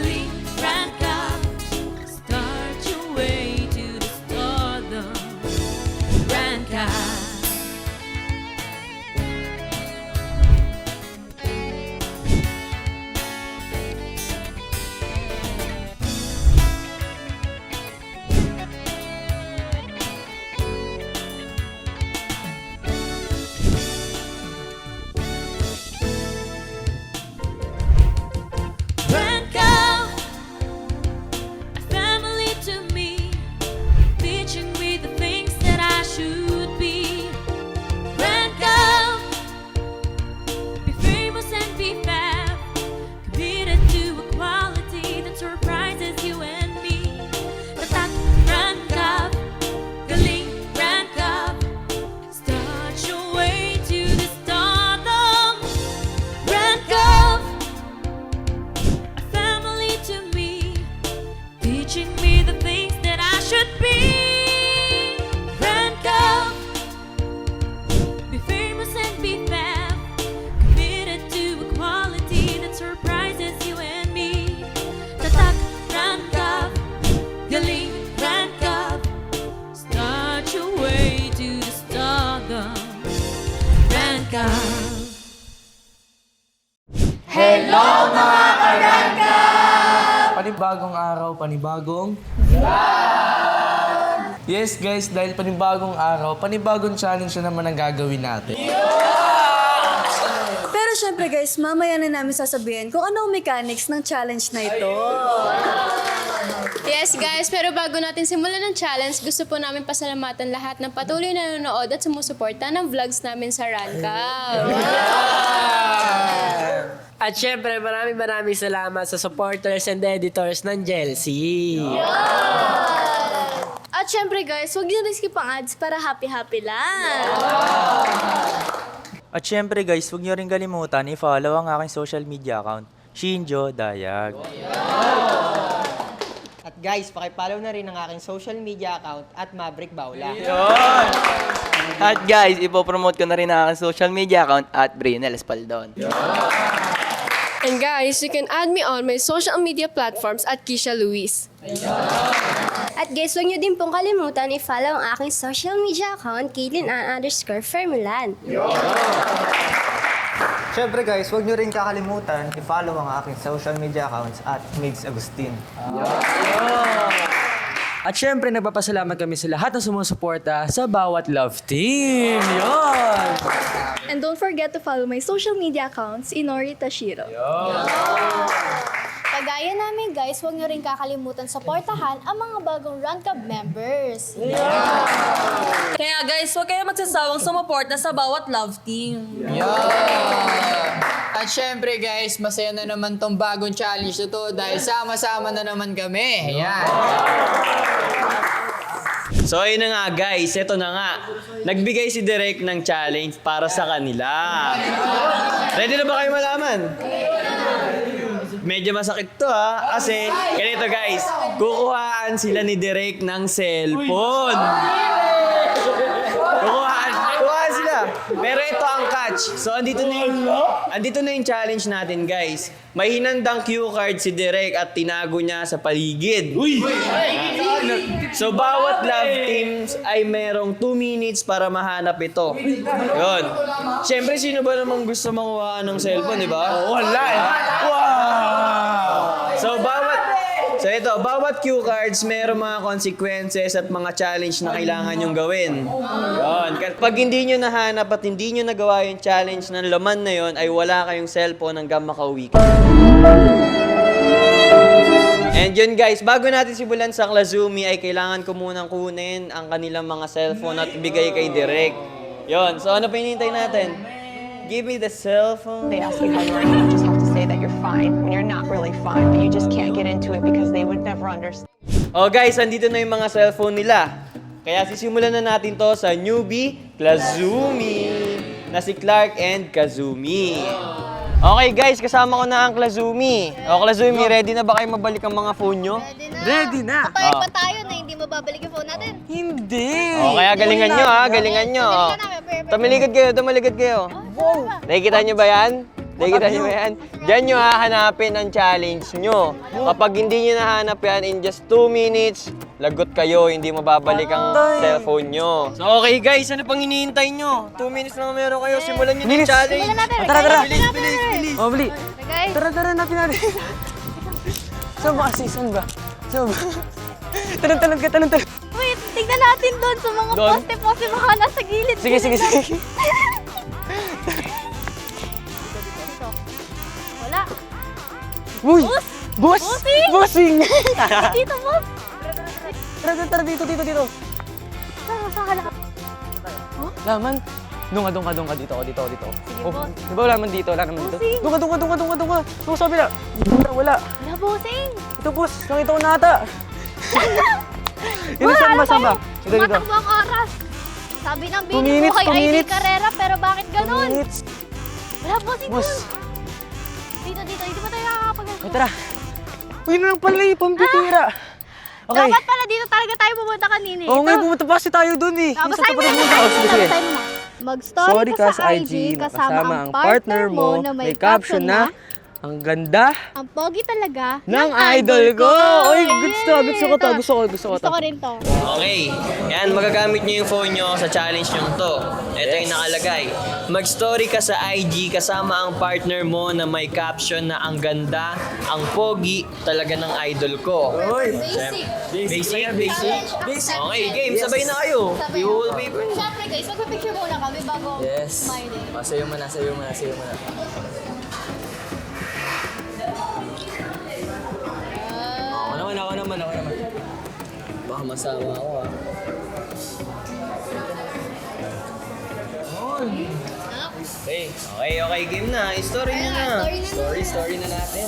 Glee. Panibagong araw, panibagong Yes guys, dahil panibagong araw, panibagong challenge na naman ang gagawin natin. Pero syempre guys, mamaya na namin sasabihin kung ano ang mechanics ng challenge na ito. Yes guys, pero bago natin simulan ng challenge, gusto po namin pasalamatan lahat ng patuloy na nanonood at sumusuporta ng vlogs namin sa Ranka. At syempre, maraming maraming salamat sa supporters and editors ng Jelsie. At syempre guys, huwag niyo rin skip ang ads para happy-happy lang. At syempre guys, huwag niyo rin kalimutan i-follow ang aking social media account, Shinjo Dayag. At guys, pakipollow na rin ang aking social media account at Maverick Baula. At guys, ipopromote ko na rin ang aking social media account at Brinel Espaldon. And guys, you can add me on my social media platforms at Kisha Luis. At guys, huwag niyo din pong kalimutan i-follow ang aking social media account, Kaylin Ann underscore Fermulan. Siyempre guys, huwag nyo rin kakalimutan i-follow ang aking social media accounts at Migs Agustin. At syempre, nagpapasalamat kami sa lahat ng sumusuporta sa bawat love team. Yon! And don't forget to follow my social media accounts, Inori Tashiro. Kagaya namin guys, huwag nyo rin kakalimutan supportahan ang mga bagong Run Club members. Kaya guys, huwag kayo magsasawang sumuporta sa bawat love team. At syempre guys, masaya na naman tong bagong challenge na to dahil sama-sama na naman kami. Ayan. So ayun na nga guys, eto na nga. Nagbigay si Direk ng challenge para sa kanila. Ready na ba kayo malaman? Medyo masakit to ha. Kasi, ganito guys, kukuhaan sila ni Direk ng cellphone. Kukuhaan, kukuhaan sila. Pero catch. So, andito na yung, andito na yung challenge natin guys. May hinandang cue card si Direk at tinago niya sa paligid. So, bawat love teams ay merong 2 minutes para mahanap ito. Yun. Siyempre, sino ba namang gusto manguhaan ng cellphone, di ba? Wala eh. Wow! So, bawat So ito, bawat cue cards merong mga consequences at mga challenge na kailangan nyong gawin. Yun. Pag hindi nyo nahanap at hindi nyo nagawa yung challenge ng laman na yon ay wala kayong cellphone hanggang makauwi ka. And yun guys, bago natin simulan sa Klazumi ay kailangan ko munang kunin ang kanilang mga cellphone at bigay kay Direk. Yon, so ano pa hinihintay natin? Give me the cellphone. They ask you how fine when you're not really fine, but you just can't get into it because they would never understand. Oh guys, andito na yung mga cellphone nila. Kaya sisimulan na natin to sa newbie Klazumi na si Clark and Kazumi. Okay guys, kasama ko na ang Klazumi. O Klazumi, ready na ba kayo mabalik ang mga phone nyo? Ready na! Tayo pa tayo na hindi mababalik yung phone natin. Hindi! O kaya galingan nyo ha, galingan nyo. Pero- pero- Tumaligad kayo, tumaligad kayo. Nakikita nyo ba yan? Nakikita niyo yan? Diyan nyo hahanapin ang challenge nyo. Kapag hindi nyo nahanap yan in just 2 minutes, lagot kayo, hindi mababalik ang cellphone nyo. So okay guys, ano pang hinihintay nyo? 2 minutes lang meron kayo, simulan nyo yung challenge. Simulan natin. Tara, tara. Bilis, bilis, bilis. Oh, bali. Guys, Tara, tara, natin natin. Saan ba kasi? Saan ba? Saan ba? Talon, talon ka, talon, talon. wait, tignan natin doon sa mga Doon? poste-poste baka nasa gilid. Sige, sige, sige. Uy! Boss! Bossing! Bossing! Dito, boss. tara, tara, tara, dito, dito, dito. Saan saan ka? Laman. Doon ka, doon ka, doon ka, dito, dito, dito. Sige, Oh, boss. Di ba wala man dito, wala naman dito. Bossing. Ka, doon ka, doon ka. Doon sabi na. Wala, wala. Wala, bossing. Ito, boss. Nakita ko na ata. Ito, saan ba, saan ba? dito. Ang oras. Sabi ng Two bini mo minutes, kay two minutes. Carrera, pero bakit Two ganun? minutes. Wala, bossing Boss. Dito, dito. Hindi ba tayo nakakapag O, tara. Uy, na lang pala eh, pampitira. Okay. Dapat pala dito talaga tayo pumunta kanina. eh. Oo nga, pumunta pa kasi tayo dun eh. Ah, Yung sa basahin mo tapat na, ng basahin Oh, mo na, sige. basahin mo na. Mag-story ka sa IG kasama ang partner mo na may caption na ang ganda ang pogi talaga ng idol ko. Oy, gusto, gusto ko to, gusto ko, gusto ko to. Gusto ko rin to. Okay, yan, magagamit nyo yung phone nyo sa challenge nyo to. Ito yung nakalagay. Mag-story ka sa IG kasama ang partner mo na may caption na ang ganda, ang pogi talaga ng idol ko. Basic. Basic, basic. Okay, game, sabay na kayo. Sabay. I-wallpaper. Siyempre guys, magpipicture muna kami bago Yes. smiling. Oh, sayo mo na, sayo mo na, sayo mo na. Masama ako ah. Okay, okay, okay, game na. Story nyo na. Story, story na natin.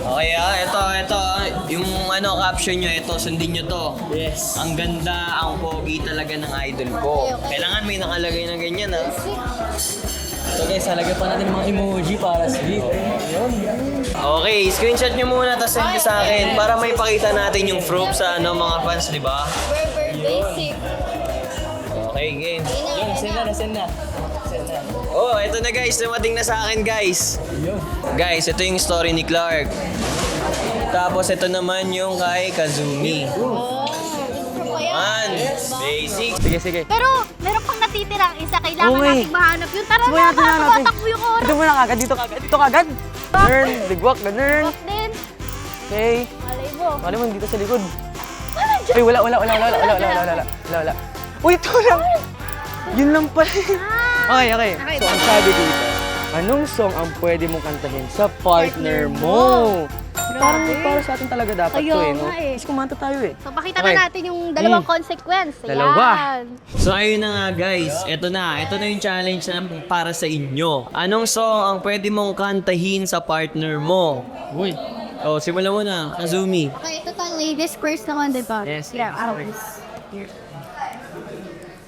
Okay ah, ito, ito. ah. Yung ano, caption nyo, ito, sundin nyo to. Yes. Ang ganda, ang pogi talaga ng idol ko. Kailangan may nakalagay na ganyan ah. So guys, halagyan pa natin mga emoji para sa video. Okay, screenshot nyo muna tapos send nyo sa akin para may pakita natin yung proof sa ano, mga fans, di ba? Berber basic. Okay, game. Yun, send na, send na. Oh, ito na guys, dumating na sa akin guys. Guys, ito yung story ni Clark. Tapos ito naman yung kay Kazumi. Man, basic. Sige, sige. Pero meron pang natitirang isa. Kailangan Oo eh. natin mahanap yun. Tara Sabay na, natin para natin. tumatakbo yung oras. Dito muna kagad, dito kagad, dito kagad. Ganun, bigwak, ganun. Off din. Okay. Malay mo. Mali mo, dito sa likod. Ay, wala, wala, wala, wala, wala, wala, wala, wala, wala, wala, wala. Uy, ito lang. Yun lang pala. Okay, okay. So, ang sabi dito, anong song ang pwede mong kantahin sa partner mo? Parang para sa atin talaga dapat Ayaw to eh, no? nga eh. Mas kumanta tayo eh. So pakita Okay. na natin yung dalawang Mm. consequence. Ayan. Dalawa. So ayun na nga guys, ito na, ito na yung challenge na para sa inyo. Anong song ang pwede mong kantahin sa partner mo? Uy. Oh, simulan mo na, Kazumi. Okay, ito pang ladies first naman, di ba? Yes. Yeah, arrows.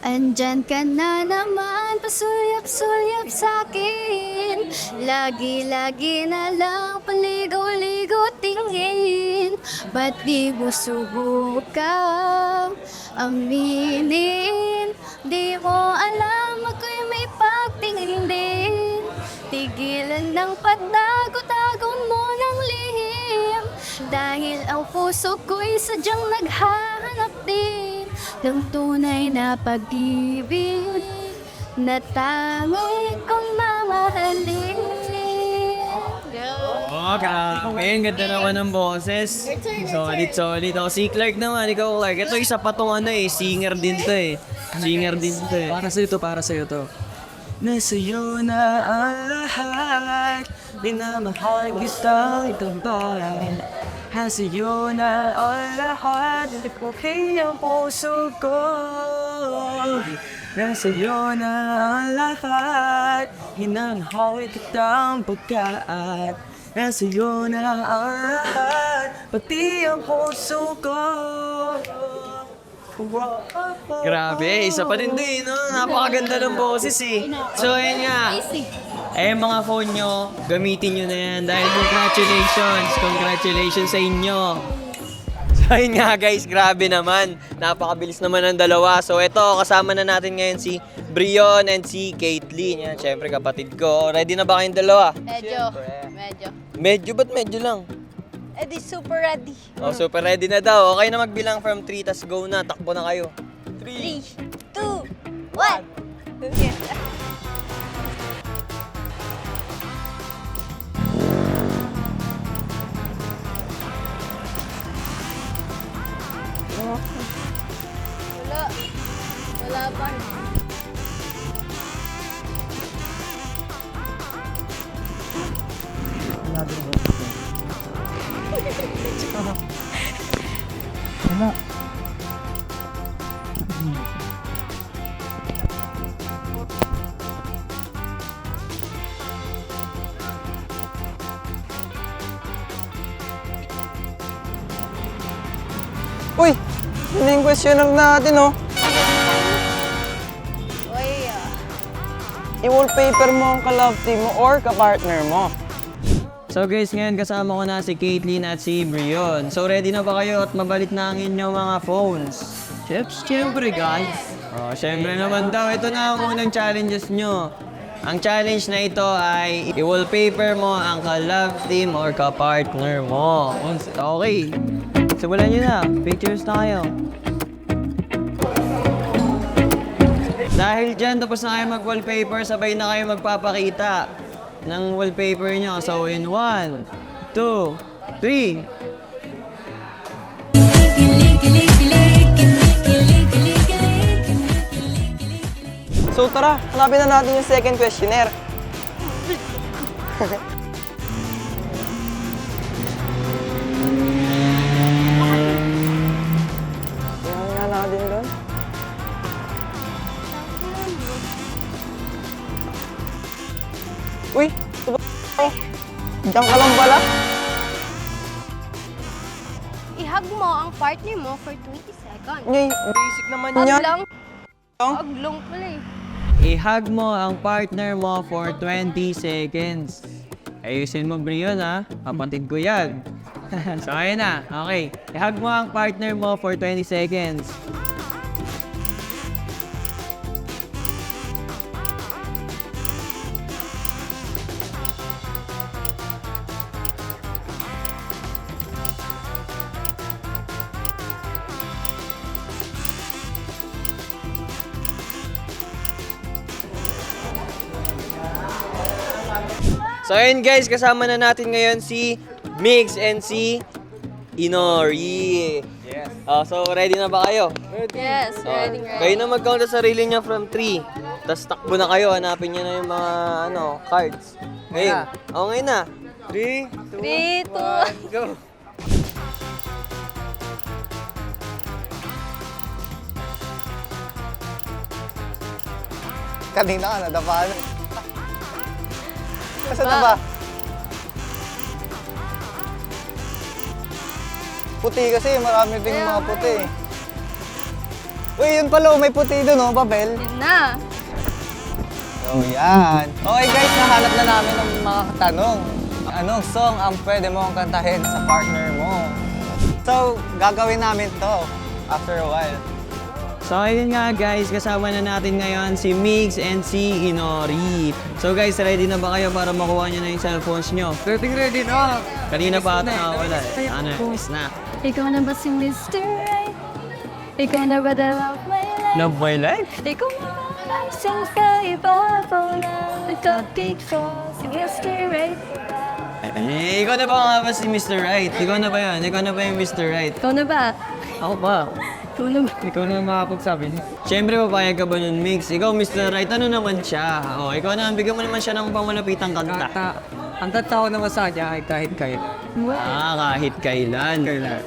Andyan ka na naman, pasulyap-sulyap sa'kin Lagi-lagi na lang paligaw-ligaw tingin. Ba't di mo subukang aminin? Di mo alam ako'y may pagtingin din. Tigilan ng patago-tago mo ng lihim. Dahil ang puso ko'y sadyang naghahanap din Ng tunay na pag-ibig Na tangi kong mamahalin Oh, grabe. Ang ganda naman ng boses. Solid, solid. Oh, si Clark naman, ikaw Clark. Ito isa pa tong ano eh, singer din to eh. Singer din to eh. Para sa'yo to, para sa'yo to. Nasa'yo na ang lahat Minamahal kita itabayan Nasa'yo na ang lahat Ipukay ang puso ko Nasa'yo na ang lahat Hinanghal kitang pagkaat Nasa'yo na ang lahat Pati ang puso ko Grabe, isa pa din din, no? Napakaganda ng boses eh. So, ayan nga. Eh, mga phone nyo, gamitin nyo na yan dahil congratulations, congratulations sa inyo. So yun nga guys, grabe naman. Napakabilis naman ng dalawa. So ito, kasama na natin ngayon si Brion and si Caitlyn. Yan, syempre kapatid ko. Ready na ba kayong dalawa? Medyo. Medyo. Medyo, ba't medyo lang? Eh di super ready. Oh, super ready na daw. Okay na magbilang from 3, tas go na. Takbo na kayo. 3, 2, 1. Wala. Wala pa. Uy! Yun na yung question lang natin, oh. Uy, ah. I-wallpaper mo ang ka-love team mo or ka-partner mo. So guys, ngayon kasama ko na si Caitlyn at si Brion. So ready na ba kayo at mabalit na ang inyong mga phones? Chips, syempre guys. Oh, syempre naman daw. Ito na ang unang challenges nyo. Ang challenge na ito ay i-wallpaper mo ang ka-love team or ka-partner mo. Okay. Simulan nyo na. Pictures na Dahil dyan, tapos na kayo mag-wallpaper, sabay na kayo magpapakita ng wallpaper nyo. So, in one, two, three. So tara, hanapin na natin yung second questionnaire. partner mo for 20 seconds. Ngay, basic naman yan. lang. Hug lang pala eh. I-hug mo ang partner mo for 20 seconds. Ayusin mo, Brion, ha? Kapatid ko yan. so, ayun na. Okay. I-hug mo ang partner mo for 20 seconds. So ayun guys, kasama na natin ngayon si Mix and si Inori. Yes. Oh, so ready na ba kayo? Yes, Oh, ready, ready. Kayo na mag-count sa sarili niya from 3. Tapos takbo na kayo, hanapin niyo na yung mga ano, cards. Ngayon. Oh, ngayon na. 3, 3, 2, 1, go. Kanina ka, nadapaan. Kasi na ba? Puti kasi, marami ding mga puti. Uy, yun pala, oh, may puti doon, oh, papel. Yun na. Oh, yan. Okay guys, nahanap na namin ng mga katanong. Anong song ang pwede mong kantahin sa partner mo? So, gagawin namin to after a while. So ayun nga guys, kasama na natin ngayon si Mix and si Inori. So guys, ready na ba kayo para makuha nyo na yung cellphones nyo? Ready, ready na! Kanina pa ata nakawala eh. Ano, is na. Ikaw na ba si Mr. Right? Ikaw na ba the love my life? Love my life? Ikaw na ba ang isang kaibabaw na nagkapit ko si Mr. Right? Eh, ikaw na ba nga ba si Mr. Right? Ikaw na ba yun? Ikaw na ba yung Mr. Right? Ikaw na ba? Ako ba? Ikaw na ba? Ikaw na makapagsabi niya. Siyempre, papayag ka ba nun, Mix? Ikaw, Mr. Right, ano naman siya? O, ikaw na, bigyan mo naman siya ng pamalapitang kanta. Ang tatawa naman sa kanya ay kahit kahit. Ah, kahit kailan. Kailan.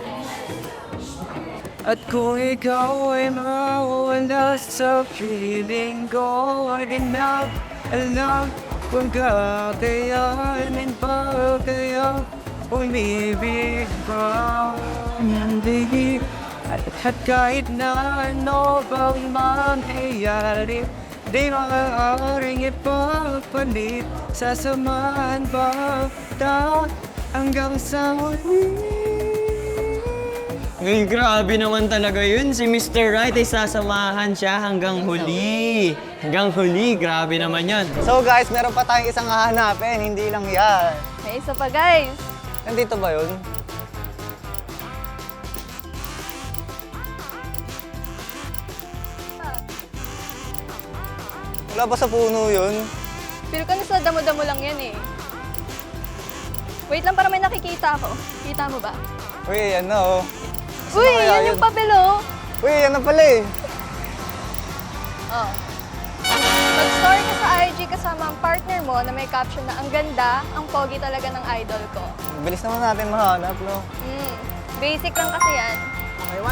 At kung ikaw ay mawala sa feeling ko, not alam kung kakayanin pa kaya umibig pa. At, at kahit na ano bang mangyayari, di maaaring ipapalit Sasamahan pa ta hanggang sa huli. Ay, grabe naman talaga yun. Si Mr. Right ay sasamahan siya hanggang huli. Hanggang huli, grabe naman yun. So guys, meron pa tayong isang hahanapin, hindi lang yan. May isa pa guys. Nandito ba yun? Wala ba sa puno yun? Feel ko na damo-damo lang yan eh. Wait lang para may nakikita ako. Kita mo ba? Uy, yan na oh. Uy, kaya yan yun? yung papel oh. Uy, yan na pala eh. Oh. Mag-story ka sa IG kasama ang partner mo na may caption na ang ganda, ang pogi talaga ng idol ko. Bilis naman natin mahanap, no? Mm. Basic lang kasi yan.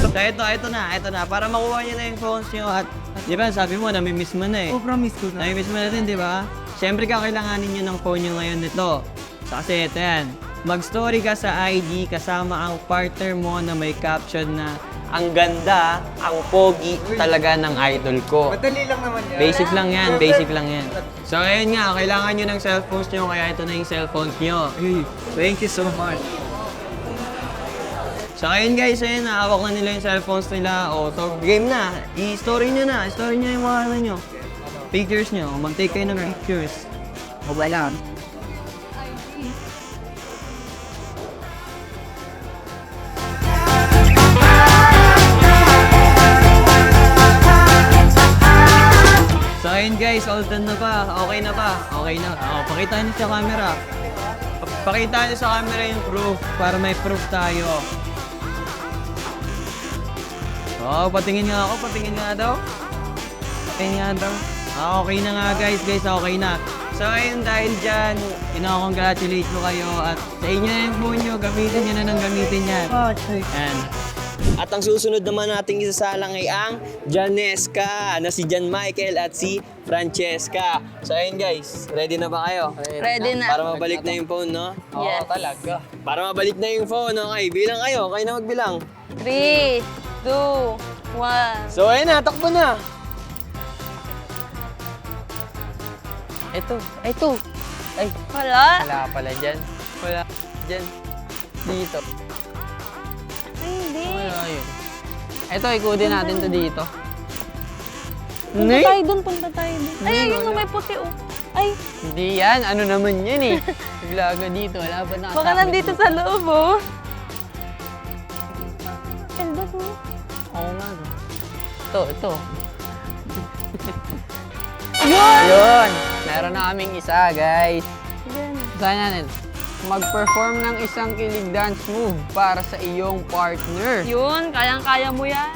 So, ito, ito na, ito na. Para makuha niyo na yung phones niyo at, di ba, sabi mo, namimiss mo na eh. Oh, promise ko na. Namimiss mo na din, di ba? Siyempre, kakailanganin niyo ng phone niyo ngayon nito. So, kasi ito yan. Mag-story ka sa IG kasama ang partner mo na may caption na ang ganda, ang pogi talaga ng idol ko. Madali lang naman yan. Basic lang yan, basic lang yan. So ayun nga, kailangan nyo ng cellphones nyo, kaya ito na yung cellphones nyo. Hey, thank you so much. So ayun guys, ayun, nahawak na nila yung cellphones nila. O, so game na. I-story nyo na, story nyo yung mga ano nyo. Pictures nyo, mag-take kayo ng pictures. Mobile lang. So ayun guys, all done na pa. Okay na pa. Okay na. O, pakita nyo sa camera. Pa- Pakita nyo sa camera yung proof para may proof tayo. Oh, patingin nga ako, patingin nga daw. Patingin nga daw. Ah, okay na nga guys, guys, okay na. So ayun, dahil dyan, ino-congratulate ko kayo at sa inyo na yung phone nyo, gamitin nyo na ng gamitin yan. Yan. At ang susunod naman nating isasalang ay ang Janeska na si Jan Michael at si Francesca. So ayun guys, ready na ba kayo? Ready na. Para mabalik na yung phone, no? Yes. talaga. Para mabalik na yung phone, okay? Bilang kayo, kayo na magbilang. 3, 2, 1. So ayun na, takbo na. Ito, ito. Ay, Wala. wala pala dyan. Wala dyan. Dito. Ay, hindi. Wala yun. Ito, ikutin natin to dito. Punta tayo dun, punta tayo dun. Ay, ayun na may puti oh. Ay, Hindi yan. Ano naman yan eh. Ka dito. Wala ba na? baka nandito sa loob oh. Oo nga. no. Ito, ito. Yun! Yun. Meron na kaming isa, guys. Yan. Saan natin? Mag-perform ng isang kilig dance move para sa iyong partner. Yun, kayang-kaya mo yan.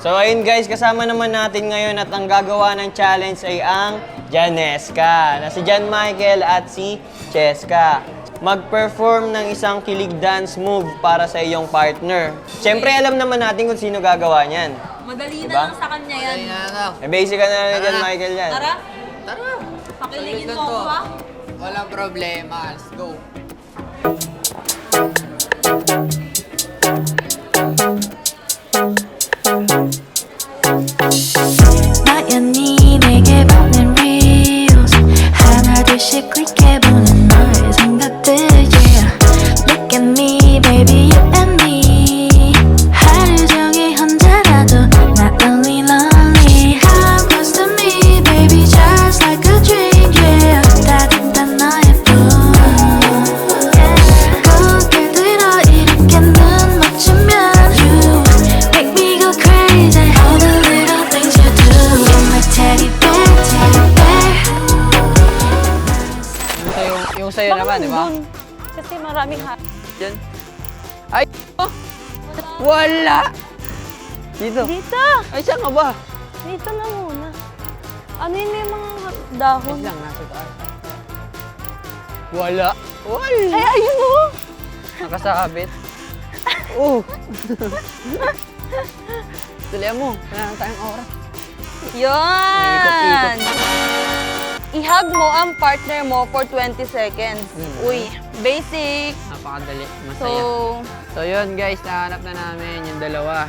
So ayun guys, kasama naman natin ngayon at ang gagawa ng challenge ay ang Janeska na si Jan Michael at si Cheska Mag-perform ng isang kilig dance move para sa iyong partner. Siyempre alam naman natin kung sino gagawa niyan. Madali Diba? na lang sa kanya yan. Eh, basic ka na ni Jan Michael yan. Tara. Tara. Pakiligin mo ako ha. Walang problema. Let's go. 나연이 내게 보낸 reels 하나 둘씩 클릭해보 Ay! oh! Wala! Dito. Dito! Ay, saan ka ba? Dito na muna. Ano yun yung mga dahon? Wait lang, nasa taas. Wala. Wala! Ay, ayun oh! Nakasakabit. Oh! Tulian mo. Wala na tayong oras. Yan! Ikot-ikot. I-hug mo ang partner mo for 20 seconds. Uy, basic. Napakadali. So, Masaya. So yun guys, nahanap na namin yung dalawa.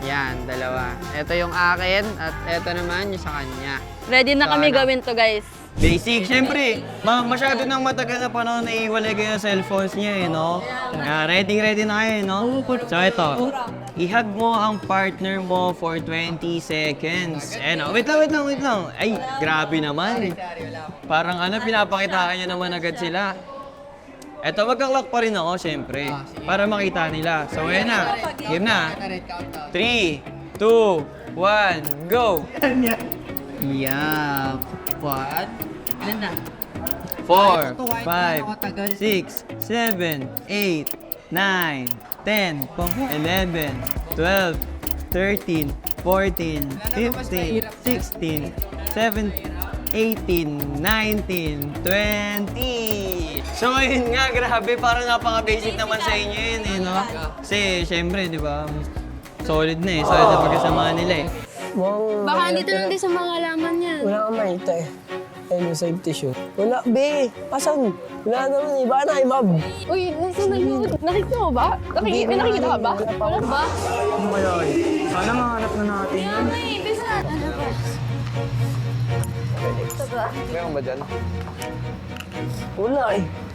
Yan, dalawa. Ito yung akin at ito naman yung sa kanya. ready na So, kami ano? gawin to guys. Basic, syempre, ma masyado nang matagal na panahon na iwalay kayo ng cellphones niya eh, no? Ah, ready, ready na kayo, no? So ito, ihag mo ang partner mo for 20 seconds. Eh, no? Wait lang, wait lang, wait lang. Ay, grabe naman. Parang ano, pinapakita niya naman agad sila. Eto, magkaklak pa rin ako, syempre. Para makita nila. So, ayan na. Game na. 3, 2, 1, go! Yeah. What? Ilan na? 4, 5, 6, 7, 8, 9, 10, 11, 12, 13, 14, 15, 16, 17, 18, 19, 20. So ayun nga, grabe, parang napaka-basic naman sa inyo yun eh, no? Kasi syempre, di ba, solid na eh, solid na pagkasama nila eh. Baka andito lang din sa mga laman yan. Wala kang makita eh. Ayun yung safety shoe. Wala, be. Asan? Wala naman eh. Baka na, Bob. Uy, nasa nakikita mo ba? Nakikita, may nakikita ka ba? Wala ba? Ano kaya eh? Sana mahanap na natin. May, bisa. Ano ba? Meron ba dyan? Wala eh.